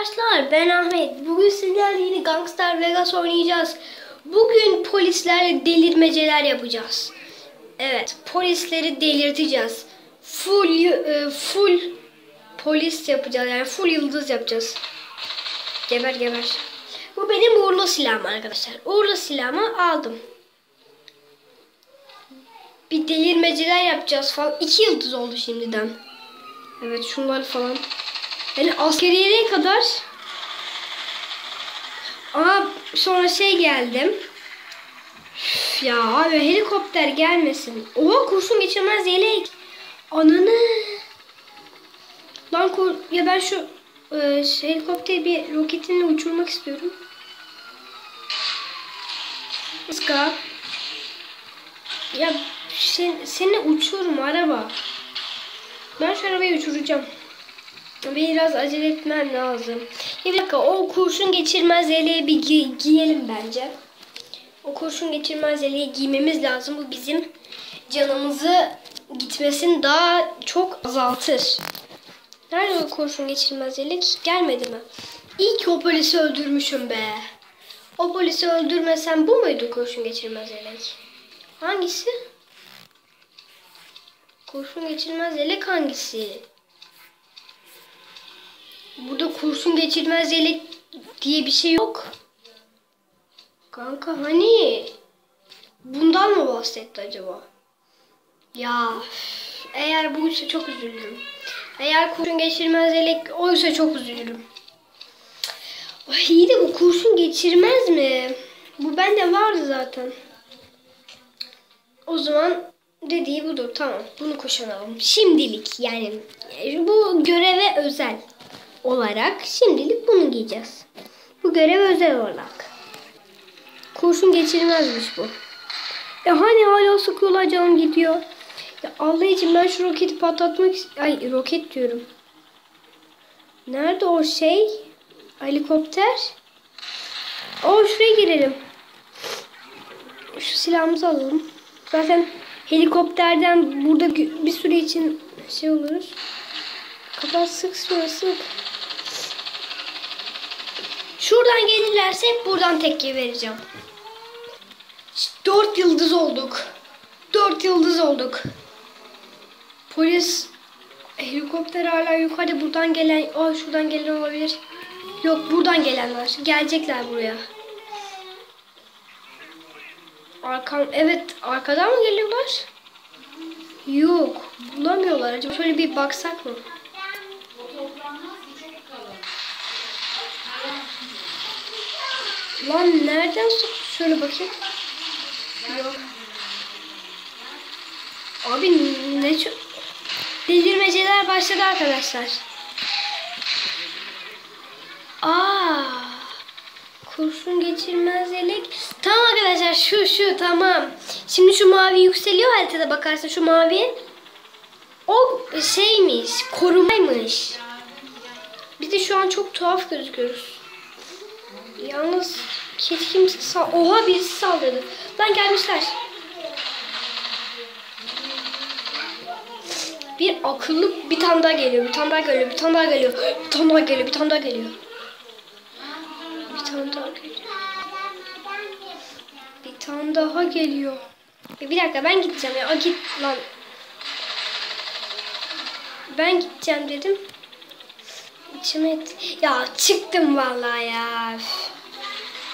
Arkadaşlar ben Ahmet. Bugün sizlerle yine Gangster Vegas oynayacağız. Bugün polislerle delirmeceler yapacağız. Evet, polisleri delirteceğiz. Full e, full polis yapacağız. Yani full yıldız yapacağız. Geber geber. Bu benim uğurlu silahım arkadaşlar. Uğurlu silahımı aldım. Bir delirmeceler yapacağız falan. İki yıldız oldu şimdiden. Evet şunları falan. Yani askeriyeye kadar ama sonra şey geldim. Üf ya abi helikopter gelmesin. Oha kurşun geçirmez yelek. Ananı. Lan kur ya ben şu e, şey, helikopteri bir roketinle uçurmak istiyorum. Iska. Ya sen, seni uçurum araba. Ben şu arabayı uçuracağım. Biraz acele etmem lazım. Bir dakika o kurşun geçirmez yeleği bir gi- giyelim bence. O kurşun geçirmez yeleği giymemiz lazım. Bu bizim canımızı gitmesini daha çok azaltır. Nerede o kurşun geçirmez yelek? Gelmedi mi? İyi ki o polisi öldürmüşüm be. O polisi öldürmesem bu muydu kurşun geçirmez yelek? Hangisi? Kurşun geçirmez yelek hangisi? Burada kurşun geçirmez yelek diye bir şey yok. Kanka hani bundan mı bahsetti acaba? Ya eğer buysa çok üzülürüm. Eğer kurşun geçirmez yelek oysa çok üzülürüm. Ay iyi de bu kurşun geçirmez mi? Bu bende vardı zaten. O zaman dediği budur. Tamam. Bunu kuşanalım. Şimdilik yani bu göreve özel olarak şimdilik bunu giyeceğiz. Bu görev özel olarak. Kurşun geçirmezmiş bu. Ya hani hala sıkıyorlar canım gidiyor. Ya Allah için ben şu roketi patlatmak Ay roket diyorum. Nerede o şey? Helikopter. O şuraya girelim. Şu silahımızı alalım. Zaten helikopterden burada bir süre için şey oluruz. Kapat sık şöyle sık. Şuradan gelirlerse buradan tekke vereceğim. Dört yıldız olduk. Dört yıldız olduk. Polis helikopter hala yukarıda buradan gelen, aa şuradan gelen olabilir. Yok buradan gelen var. Gelecekler buraya. Arkam, evet arkadan mı geliyorlar? Yok bulamıyorlar. Acaba şöyle bir baksak mı? Lan nereden sok? Şöyle bakayım. Yok. Abi ne çok... Delirmeceler başladı arkadaşlar. Aa, kurşun geçirmez yelek. Tamam arkadaşlar şu şu tamam. Şimdi şu mavi yükseliyor haritada bakarsın şu mavi. O şeymiş korumaymış. Biz de şu an çok tuhaf gözüküyoruz. Yalnız keskin sal Oha birisi saldırdı. Lan gelmişler. Bir akıllı bir tane daha geliyor. Bir tane daha geliyor. Bir tane daha geliyor. Bir tane daha geliyor. Bir tane daha geliyor. Bir tane daha geliyor. Bir tane daha geliyor. E bir dakika ben gideceğim ya. Git lan. Ben gideceğim dedim. İçime et. Ya çıktım vallahi ya. Üf.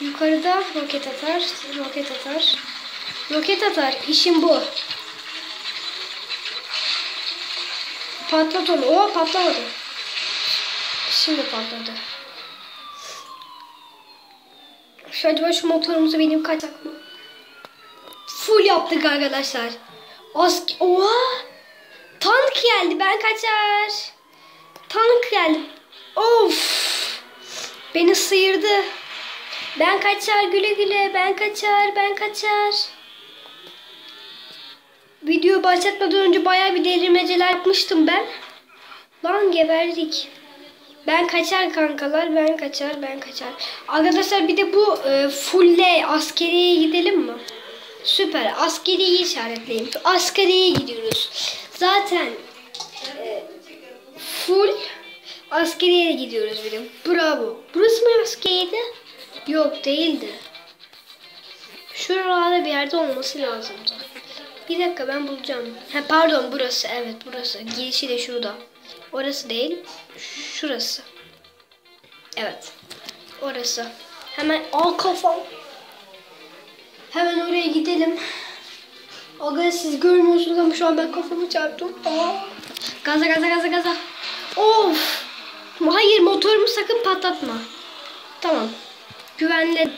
Yukarıda roket atar, roket atar. Roket atar. İşim bu. Patlat onu. O patlamadı. Şimdi patladı. Şu acaba şu motorumuzu benim kaçak mı? Full yaptık arkadaşlar. Ask Oha! Tank geldi. Ben kaçar. Tank geldi. Of! Beni sıyırdı. Ben kaçar güle güle. Ben kaçar. Ben kaçar. Video başlatmadan önce bayağı bir delirmeceler yapmıştım ben. Lan geberdik. Ben kaçar kankalar. Ben kaçar. Ben kaçar. Arkadaşlar bir de bu e, fulle askeriye gidelim mi? Süper. Askeriyi işaretleyin. Askeriye gidiyoruz. Zaten e, full Askeriye gidiyoruz bir de. Bravo. Burası mı askeriydi? Yok değildi. Şuralarda bir yerde olması lazımdı. Bir dakika ben bulacağım. Ha, pardon burası. Evet burası. Girişi de şurada. Orası değil. Şurası. Evet. Orası. Hemen al kafam. Hemen oraya gidelim. Aga siz görmüyorsunuz ama şu an ben kafamı çarptım. Aa. Gaza gaza gaza gaza. Of. Hayır motorumu sakın patlatma. Tamam. Güvenle.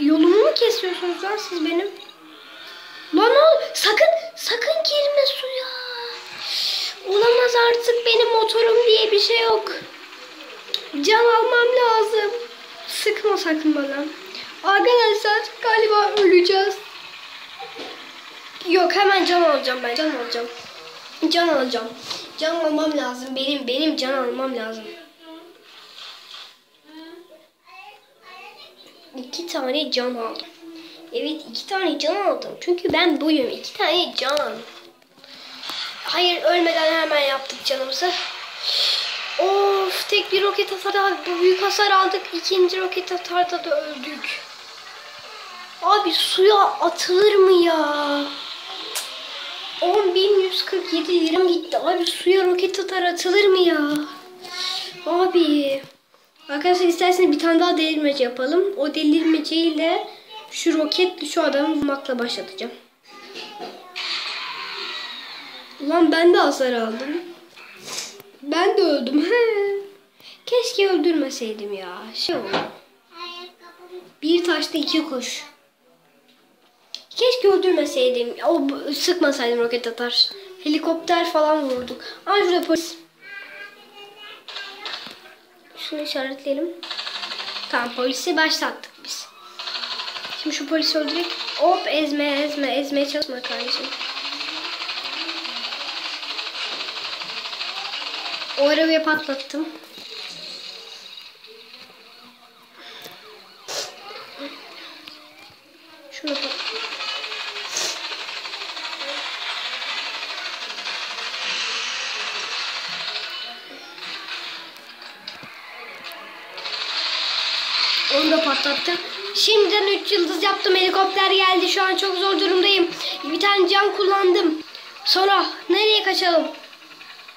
Yolumu mu kesiyorsunuz lan siz benim? Lan ol sakın sakın girme suya. Olamaz artık benim motorum diye bir şey yok. Can almam lazım. Sıkma sakın bana. Arkadaşlar galiba öleceğiz. Yok hemen can alacağım ben. Can alacağım. Can alacağım. Can almam lazım. Benim benim can almam lazım. İki tane can aldım. Evet iki tane can aldım. Çünkü ben buyum. İki tane can. Hayır ölmeden hemen yaptık canımızı. Of tek bir roket atarda bu büyük hasar aldık. İkinci roket atarda da öldük. Abi suya atılır mı ya? 10.147 liram gitti. Abi suya roket atar atılır mı ya? Abi. Arkadaşlar isterseniz bir tane daha delirmece yapalım. O delirmeceyle şu roketle şu adamı vurmakla başlatacağım. Ulan ben de hasar aldım. Ben de öldüm. He. Keşke öldürmeseydim ya. Şey oldu. Bir taşta iki kuş. Keşke öldürmeseydim. O sıkmasaydım roket atar. Helikopter falan vurduk. Aa şurada polis. Şunu işaretleyelim. Tamam polisi başlattık biz. Şimdi şu polisi öldürek. Hop ezme ezme ezmeye çalışma kardeşim. O arabayı patlattım. Patlattım. Şimdiden 3 yıldız yaptım. Helikopter geldi. Şu an çok zor durumdayım. Bir tane can kullandım. Sonra nereye kaçalım?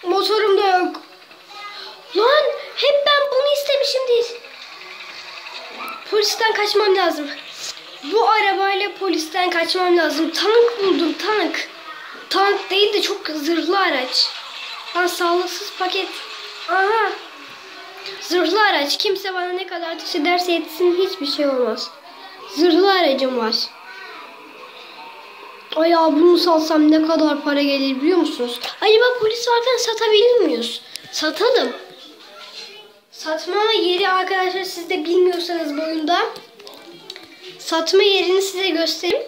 Motorum da yok. Lan hep ben bunu istemişimdir. Polisten kaçmam lazım. Bu arabayla polisten kaçmam lazım. Tank buldum tank. Tank değil de çok zırhlı araç. Lan sağlıksız paket. Aha. Zırhlı araç. Kimse bana ne kadar ateş ederse etsin hiçbir şey olmaz. Zırhlı aracım var. Ay ya bunu salsam ne kadar para gelir biliyor musunuz? Acaba polis varken satabilir miyiz? Satalım. Satma yeri arkadaşlar siz de bilmiyorsanız bu oyunda. Satma yerini size göstereyim.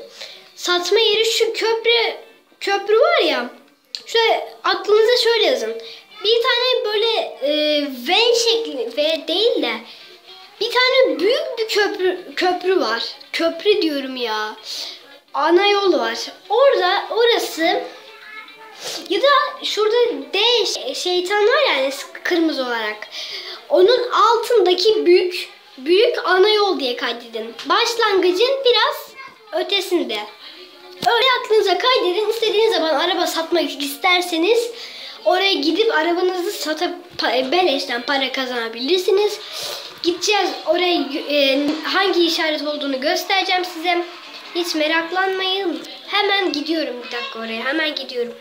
Satma yeri şu köprü köprü var ya. Şöyle aklınıza şöyle yazın. Bir tane böyle e, V şekli V değil de bir tane büyük bir köprü köprü var. Köprü diyorum ya. Ana yol var. Orada orası ya da şurada D şeytan var yani kırmızı olarak. Onun altındaki büyük büyük ana yol diye kaydedin. Başlangıcın biraz ötesinde. Öyle aklınıza kaydedin. İstediğiniz zaman araba satmak isterseniz oraya gidip arabanızı satıp beleşten para kazanabilirsiniz. Gideceğiz oraya e, hangi işaret olduğunu göstereceğim size. Hiç meraklanmayın. Hemen gidiyorum bir dakika oraya. Hemen gidiyorum.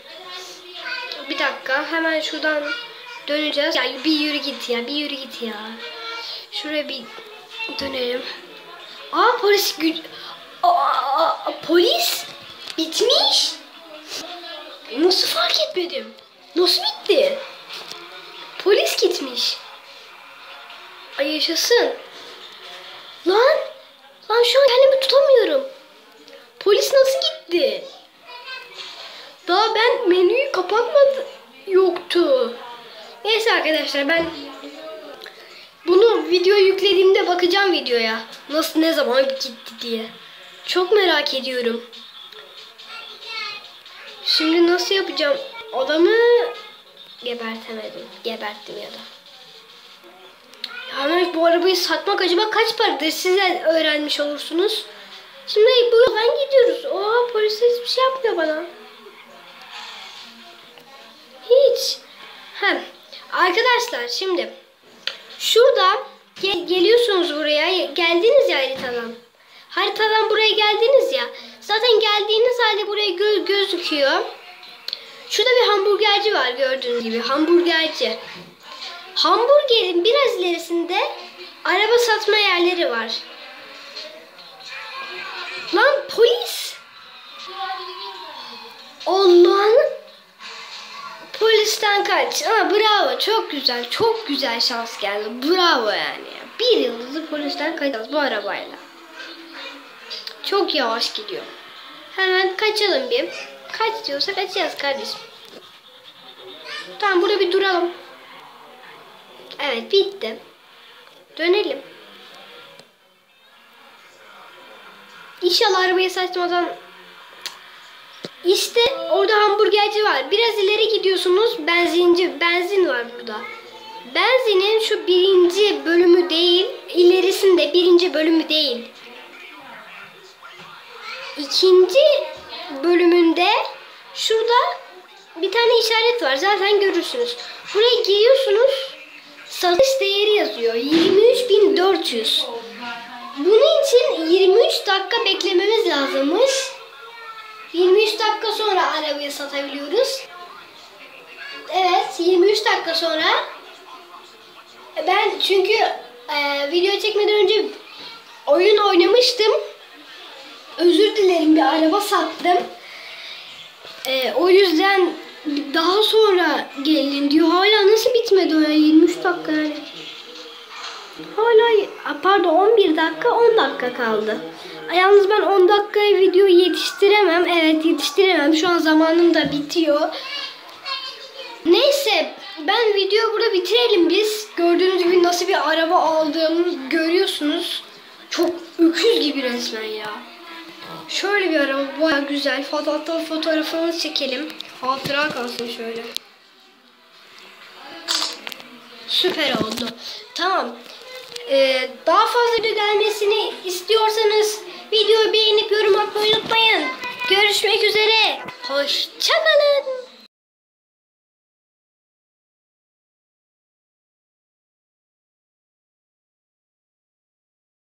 Bir dakika. Hemen şuradan döneceğiz. Ya bir yürü git ya. Bir yürü git ya. Şuraya bir dönelim. Aa polis güç... Aa, polis bitmiş. Nasıl fark etmedim? Nasıl bitti? Polis gitmiş. Ay yaşasın. Lan! Lan şu an kendimi tutamıyorum. Polis nasıl gitti? Daha ben menüyü kapatmadı yoktu. Neyse arkadaşlar ben bunu video yüklediğimde bakacağım videoya. Nasıl ne zaman gitti diye. Çok merak ediyorum. Şimdi nasıl yapacağım? Adamı gebertemedim. Geberttim ya da. Yani bu arabayı satmak acaba kaç paradır? Siz de öğrenmiş olursunuz. Şimdi bu yoldan gidiyoruz. Oha polis hiçbir şey yapmıyor bana. Hiç. Hem arkadaşlar şimdi şurada ge- geliyorsunuz buraya. Geldiniz ya haritadan. Haritadan buraya geldiniz ya. Zaten geldiğiniz halde buraya gö- gözüküyor. Şurada bir hamburgerci var gördüğünüz gibi. Hamburgerci. Hamburgerin biraz ilerisinde araba satma yerleri var. Lan polis. Allah'ın polisten kaç. Ama bravo çok güzel çok güzel şans geldi. Bravo yani. Bir yıldızlı polisten kaçacağız bu arabayla. Çok yavaş gidiyor. Hemen kaçalım bir. Kaç diyorsa kaçacağız kardeşim. Tamam burada bir duralım. Evet bitti. Dönelim. İnşallah arabayı saçmadan işte orada hamburgerci var. Biraz ileri gidiyorsunuz. Benzinci, benzin var burada. Benzinin şu birinci bölümü değil, ilerisinde birinci bölümü değil. İkinci bölümünde şurada bir tane işaret var. Zaten görürsünüz. Buraya giriyorsunuz. Satış değeri yazıyor. 23.400. Bunun için 23 dakika beklememiz lazımmış. 23 dakika sonra arabayı satabiliyoruz. Evet 23 dakika sonra ben çünkü e, video çekmeden önce oyun oynamıştım. Özür dilerim bir araba sattım. E, o yüzden daha sonra gelin diyor. Hala nasıl bitmedi o ya 23 dakika yani. Hala pardon 11 dakika 10 dakika kaldı. Yalnız ben 10 dakikaya video yetiştiremem. Evet yetiştiremem. Şu an zamanım da bitiyor. Neyse ben video burada bitirelim biz. Gördüğünüz gibi nasıl bir araba aldığımı görüyorsunuz. Çok öküz gibi resmen ya. Şöyle bir araba baya güzel. Hatta fotoğrafını çekelim. Hatıra kalsın şöyle. Süper oldu. Tamam. Ee, daha fazla video gelmesini istiyorsanız videoyu beğenip yorum atmayı unutmayın. Görüşmek üzere. Hoşçakalın.